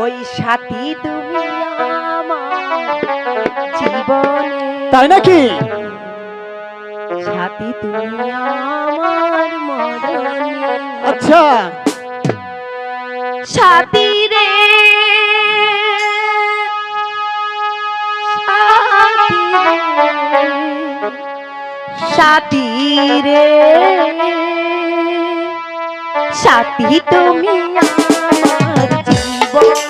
ওই সাথী তুমি জীবনে তাই নাকি? সাথী তুমি আমার মরণে। আচ্ছা। সাথী রে। সাথী রে। সাথী তুমি আমার জীবনে।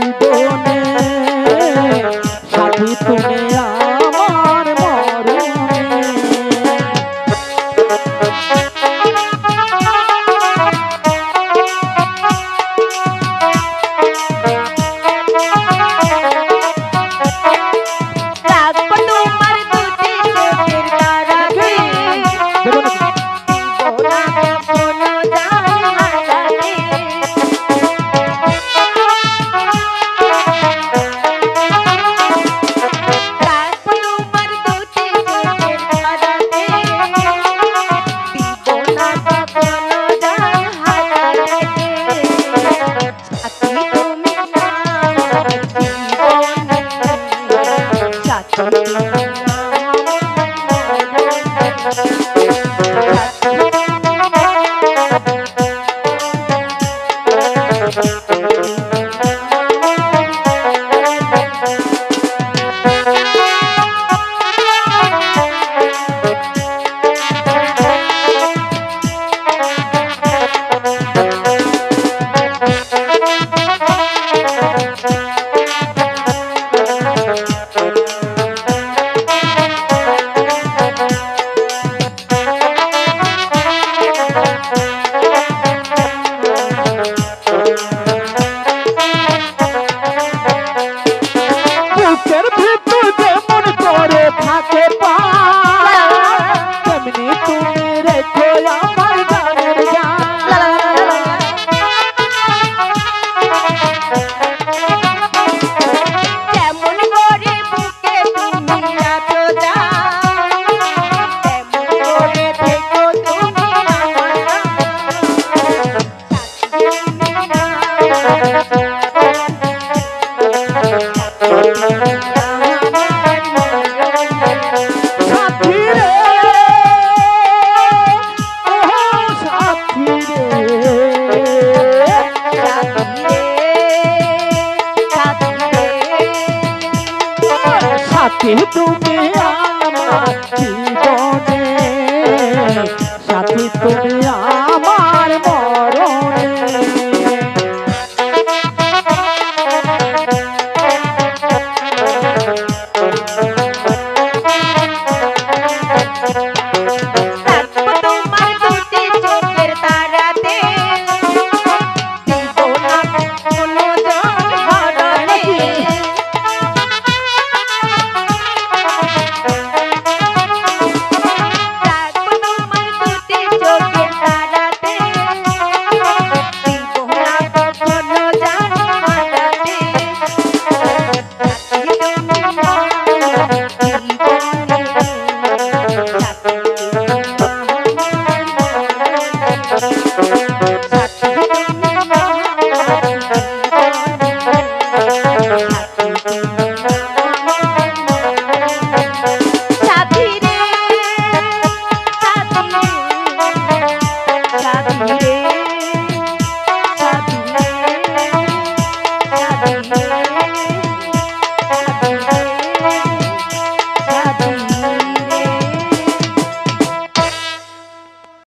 সাথী তুমি কিন্তু আমার জীবনে